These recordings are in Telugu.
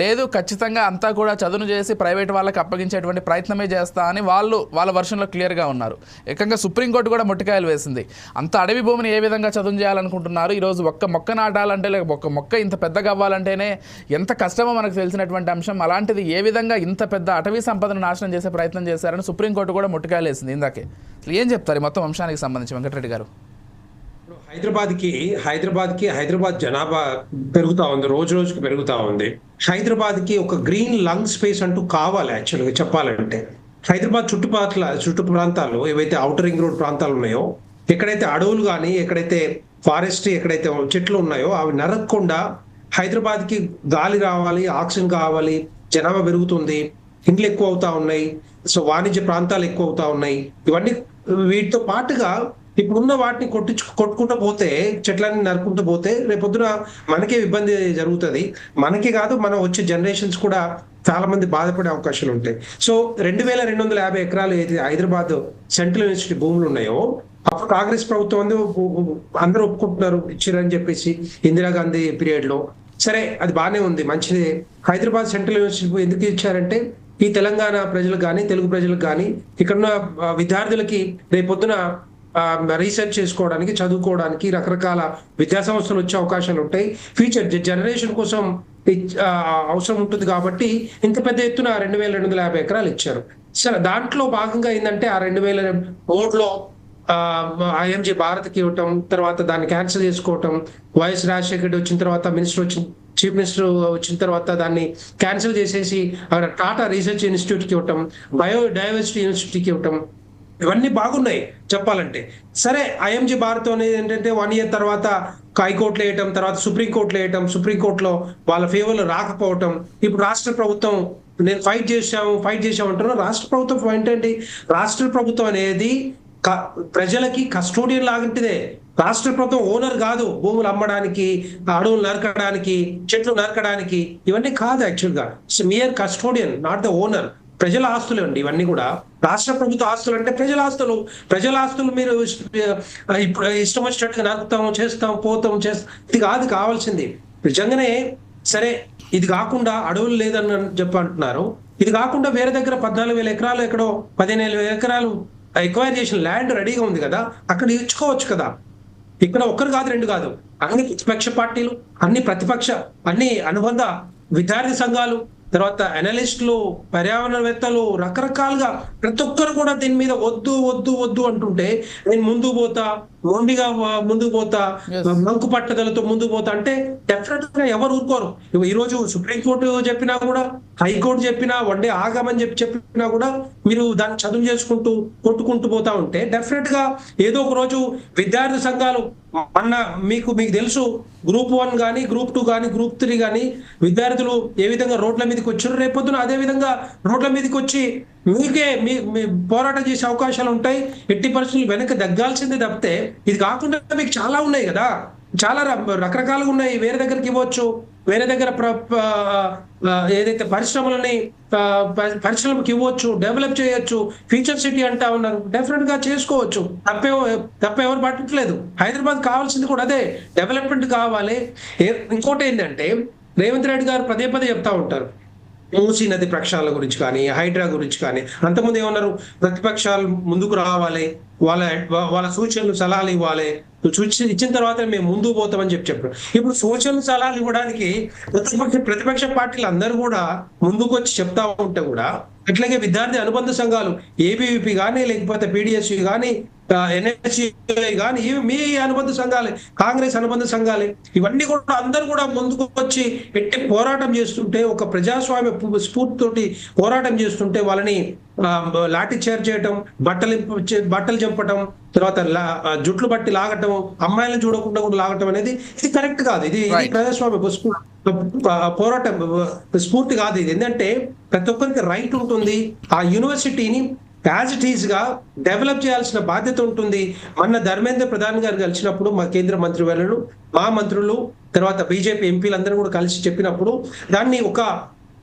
లేదు ఖచ్చితంగా అంతా కూడా చదును చేసి ప్రైవేట్ వాళ్ళకి అప్పగించేటువంటి ప్రయత్నమే చేస్తా అని వాళ్ళు వాళ్ళ వర్షన్లో క్లియర్గా ఉన్నారు. ఏకంగా సుప్రీంకోర్టు కూడా మొట్టికాయలు వేసింది. అంత అడవి భూమిని ఏ విధంగా చదును చేయాలనుకుంటున్నారు? ఈరోజు ఒక్క మొక్క నాటాలంటే లేక ఒక్క మొక్క ఇంత పెద్దగా అవ్వాలంటేనే ఎంత కష్టమో మనకు తెలిసినటువంటి అంశం. అలాంటిది ఏ విధంగా ఇంత పెద్ద అటవీ సంపదను నాశనం చేసే ప్రయత్నం చేశారని సుప్రీంకోర్టు కూడా మొట్టికాయలు వేసింది ఇందాకే. ఏం చెప్తారు మొత్తం అంశానికి సంబంధించి వెంకటరెడ్డి గారు? హైదరాబాద్కి హైదరాబాద్కి హైదరాబాద్ జనాభా పెరుగుతూ ఉంది రోజు రోజుకి పెరుగుతూ ఉంది. హైదరాబాద్కి ఒక గ్రీన్ లంగ్ స్పేస్ అంటూ కావాలి యాక్చువల్గా చెప్పాలంటే. హైదరాబాద్ చుట్టుపక్కల చుట్టు ప్రాంతాలు ఏవైతే అవుటర్ రింగ్ రోడ్ ప్రాంతాలు ఉన్నాయో ఎక్కడైతే అడవులు కానీ ఎక్కడైతే ఫారెస్ట్ ఎక్కడైతే చెట్లు ఉన్నాయో అవి నరక్కుండా హైదరాబాద్కి గాలి రావాలి ఆక్సిజన్ కావాలి జనాభా పెరుగుతుంది ఇండ్లు ఎక్కువ అవుతా ఉన్నాయి సో వాణిజ్య ప్రాంతాలు ఎక్కువ అవుతా ఉన్నాయి. ఇవన్నీ వీటితో పాటుగా ఇప్పుడున్న వాటిని కొట్టించు కొట్టుకుంటూ పోతే చెట్లన్నీ నరుకుంటూ పోతే రేపొద్దున మనకే ఇబ్బంది జరుగుతుంది. మనకి కాదు మనం వచ్చే జనరేషన్స్ కూడా చాలా మంది బాధపడే అవకాశాలు ఉంటాయి. సో రెండు వేల రెండు వందల యాభై ఎకరాలు ఏది హైదరాబాద్ సెంట్రల్ యూనివర్సిటీ భూములు ఉన్నాయో అప్పుడు కాంగ్రెస్ ప్రభుత్వం అందు అందరూ ఒప్పుకుంటున్నారు ఇచ్చారని చెప్పేసి ఇందిరాగాంధీ పీరియడ్లో సరే అది బాగానే ఉంది మంచిది. హైదరాబాద్ సెంట్రల్ యూనివర్సిటీ ఎందుకు ఇచ్చారంటే ఈ తెలంగాణ ప్రజలకు కానీ తెలుగు ప్రజలకు కానీ ఇక్కడున్న విద్యార్థులకి రేపొద్దున రీసెర్చ్ చేసుకోవడానికి చదువుకోవడానికి రకరకాల విద్యా సంస్థలు వచ్చే అవకాశాలు ఉంటాయి. ఫ్యూచర్ జనరేషన్ కోసం అవసరం ఉంటుంది కాబట్టి ఇంత పెద్ద ఎత్తున రెండు వేల రెండు వందల యాభై ఎకరాలు ఇచ్చారు. సరే దాంట్లో భాగంగా ఏంటంటే ఆ రెండు వేల మూడులో ఐఎంజీ భారత్కి ఇవ్వటం తర్వాత దాన్ని క్యాన్సిల్ చేసుకోవటం వైఎస్ రాజశేఖర రెడ్డి వచ్చిన తర్వాత మినిస్టర్ వచ్చిన చీఫ్ మినిస్టర్ వచ్చిన తర్వాత దాన్ని క్యాన్సిల్ చేసేసి అక్కడ టాటా రీసెర్చ్ ఇన్స్టిట్యూట్కి ఇవ్వటం బయో డైవర్సిటీ ఇన్స్టిట్యూట్కి ఇవ్వటం ఇవన్నీ బాగున్నాయి చెప్పాలంటే. సరే ఐఎంజీ భారత్ అనేది ఏంటంటే వన్ ఇయర్ తర్వాత హైకోర్టులో వేయటం తర్వాత సుప్రీంకోర్టులో వేయటం సుప్రీంకోర్టులో వాళ్ళ ఫేవర్లో రాకపోవటం ఇప్పుడు రాష్ట్ర ప్రభుత్వం నేను ఫైట్ చేశాము ఫైట్ చేశాము అంటున్నా రాష్ట్ర ప్రభుత్వం ఏంటంటే రాష్ట్ర ప్రభుత్వం అనేది క- ప్రజలకి కస్టోడియన్ లాంటిదే రాష్ట్ర ప్రభుత్వం ఓనర్ కాదు. భూములు అమ్మడానికి అడవులు నరకడానికి చెట్లు నరకడానికి ఇవన్నీ కాదు యాక్చువల్గా mere custodian not the owner ప్రజల ఆస్తులు అండి ఇవన్నీ కూడా. రాష్ట్ర ప్రభుత్వ ఆస్తులు అంటే ప్రజల ఆస్తులు. ప్రజల ఆస్తులు మీరు ఇప్పుడు ఇష్టం వచ్చినట్టుగా నరుకుతాం చేస్తాం పోతాం చేస్తాం ఇది కాదు కావాల్సింది. నిజంగానే సరే ఇది కాకుండా అడవులు లేదని చెప్పంటున్నారు. ఇది కాకుండా వేరే దగ్గర పద్నాలుగు వేల ఎకరాలు ఎక్కడో పదిహేను వేల ఎకరాలు ఎక్వైర్ చేసిన ల్యాండ్ రెడీగా ఉంది కదా అక్కడ ఇచ్చుకోవచ్చు కదా. ఇక్కడ ఒక్కరు కాదు రెండు కాదు. అన్ని ప్రతిపక్ష పార్టీలు అన్ని ప్రతిపక్ష అన్ని అనుబంధ విద్యార్థి సంఘాలు తర్వాత అనలిస్టులు పర్యావరణవేత్తలు రకరకాలుగా ప్రతి ఒక్కరు కూడా దీని మీద వద్దు వద్దు వద్దు అంటుంటే నేను ముందుకు పోతా మొండిగా వ- ముందుకు పోతా. మంకు పట్టుదలతో ముందుకు పోతా అంటే డెఫినెట్గా ఎవరు ఊరుకోరు ఈ రోజు సుప్రీంకోర్టు చెప్పినా కూడా హైకోర్టు చెప్పినా వన్ డే ఆగమని చెప్పి చెప్పినా కూడా మీరు దాన్ని చదువు చేసుకుంటూ కొట్టుకుంటూ పోతా ఉంటే డెఫినెట్గా ఏదో ఒక రోజు విద్యార్థి సంఘాలు మొన్న మీకు మీకు తెలుసు గ్రూప్ వన్ కానీ గ్రూప్ టూ కానీ గ్రూప్ త్రీ కానీ విద్యార్థులు ఏ విధంగా రోడ్ల మీదకి వచ్చారు రేపొద్దున అదే విధంగా రోడ్ల మీదకి వచ్చి మీకే మీ మీ పోరాటం చేసే అవకాశాలు ఉంటాయి. ఎట్టి పరిస్థితులు వెనక్కి దగ్గాల్సిందే తప్పితే ఇది కాకుండా మీకు చాలా ఉన్నాయి కదా. చాలా ర- రకరకాలుగా ఉన్నాయి. వేరే దగ్గరికి ఇవ్వచ్చు. వేరే దగ్గర ఏదైతే పరిశ్రమలని పరిశ్రమకి ఇవ్వచ్చు డెవలప్ చేయొచ్చు ఫ్యూచర్ సిటీ అంటా ఉన్నారు. డెఫినెట్గా చేసుకోవచ్చు. తప్పే తప్ప ఎవరు పట్టట్లేదు హైదరాబాద్ కావాల్సింది కూడా అదే. డెవలప్మెంట్ కావాలి. ఇంకోటి ఏంటంటే రేవంత్ రెడ్డి గారు పదే పదే చెప్తా ఉంటారు. మూసీ నది ప్రక్షాళన గురించి కానీ హైడ్రా గురించి కానీ అంతకుముందు ఏమన్నారు? ప్రతిపక్షాలు ముందుకు రావాలి వాళ్ళ వాళ్ళ సూచనలు సలహాలు ఇవ్వాలి. ఇచ్చిన తర్వాత మేము ముందుకు పోతామని చెప్పి చెప్పారు. ఇప్పుడు సూచనలు సలహాలు ఇవ్వడానికి ప్రతిపక్ష ప్రతిపక్ష పార్టీలు అందరూ కూడా ముందుకు వచ్చి చెప్తా ఉంటే కూడా అట్లాగే విద్యార్థి అనుబంధ సంఘాలు ఏబీవీపీ కానీ లేకపోతే పీడిఎస్యు కానీ ఎన్ఎస్సీ కానీ ఇవి మీ అనుబంధ సంఘాలే కాంగ్రెస్ అనుబంధ సంఘాలే. ఇవన్నీ కూడా అందరూ కూడా ముందుకు వచ్చి ఎట్టి పోరాటం చేస్తుంటే ఒక ప్రజాస్వామ్య స్ఫూర్తితోటి పోరాటం చేస్తుంటే వాళ్ళని లాఠీ చేర్ చేయటం బట్టలు బట్టలు చంపటం తర్వాత జుట్లు బట్టి లాగటం అమ్మాయిలను చూడకుండా కూడా లాగటం అనేది ఇది కరెక్ట్ కాదు. ఇది. ప్రజాస్వామ్య పోరాటం స్ఫూర్తి కాదు ఇది. ఏంటంటే ప్రతి ఒక్కరికి రైట్ ఉంటుంది. ఆ యూనివర్సిటీని యాజ్ ఇట్ ఈస్గా డెవలప్ చేయాల్సిన బాధ్యత ఉంటుంది. మొన్న ధర్మేంద్ర ప్రధాన్ గారు కలిసినప్పుడు మా కేంద్ర మంత్రివర్యులు మా మంత్రులు తర్వాత బీజేపీ ఎంపీలందరూ కూడా కలిసి చెప్పినప్పుడు దాన్ని ఒక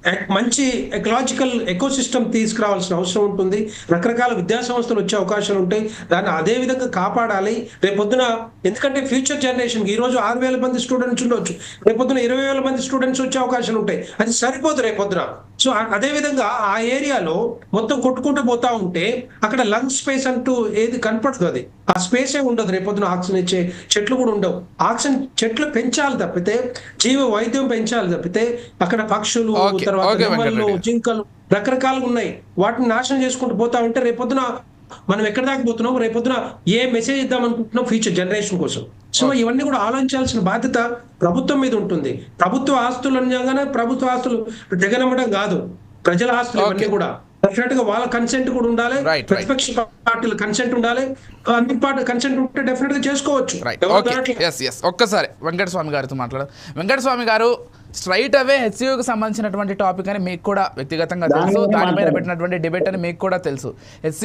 మంచి ఎకలాజికల్ ఎకోసిస్టమ్ తీసుకురావాల్సిన అవసరం ఉంటుంది. రకరకాల విద్యా సంస్థలు వచ్చే అవకాశాలు ఉంటాయి. దాన్ని అదే విధంగా కాపాడాలి. రేపొద్దున ఎందుకంటే ఫ్యూచర్ జనరేషన్ ఈ రోజు ఆరు వేల మంది స్టూడెంట్స్ ఉండొచ్చు. రేపొద్దున ఇరవై వేల మంది స్టూడెంట్స్ వచ్చే అవకాశాలు ఉంటాయి. అది సరిపోదు రేపొద్దున. సో అదేవిధంగా ఆ ఏరియాలో మొత్తం కొట్టుకుంటూ పోతా ఉంటే అక్కడ లంగ్ స్పేస్ అంటూ ఏది కనపడదు అది. ఆ స్పేసే ఉండదు. రేపొద్దున ఆక్సిజన్ ఇచ్చే చెట్లు కూడా ఉండవు. ఆక్సిజన్ చెట్లు పెంచాలి తప్పితే జీవ వైద్యం పెంచాలి తప్పితే అక్కడ పక్షులు తర్వాత నెమళ్ళు. జింకలు రకరకాలుగా ఉన్నాయి. వాటిని నాశనం చేసుకుంటూ పోతా ఉంటే రేపొద్దున మనం ఎక్కడ దాకా పోతున్నాం? రేపొద్దున ఏ మెసేజ్ ఇద్దాం అనుకుంటున్నాం? ఫ్యూచర్ జనరేషన్ కోసం. సో ఇవన్నీ కూడా ఆలోచించాల్సిన బాధ్యత ప్రభుత్వం మీద ఉంటుంది. ప్రభుత్వ ఆస్తులు అనగానే ప్రభుత్వ ఆస్తులు జగనమ్మడం కాదు. ప్రజల ఆస్తులు ఇవన్నీ. కూడా. డెఫినెట్గా వాళ్ళ కన్సెంట్ కూడా ఉండాలి. ప్రతిపక్ష పార్టీల కన్సెంట్ ఉండాలి. అన్ని పార్టీ కన్సెంట్ ఉంటే డెఫినెట్గా చేసుకోవచ్చు ఒక్కసారి వెంకటస్వామి గారితో మాట్లాడదాం. వెంకటస్వామి గారు స్ట్రైట్ అవే హెచ్సియూకి సంబంధించినటువంటి టాపిక్ అని మీకు కూడా వ్యక్తిగతంగా తెలుసు దానిపైన. పెట్టినటువంటి డిబేట్ అని మీకు కూడా తెలుసు హెచ్సి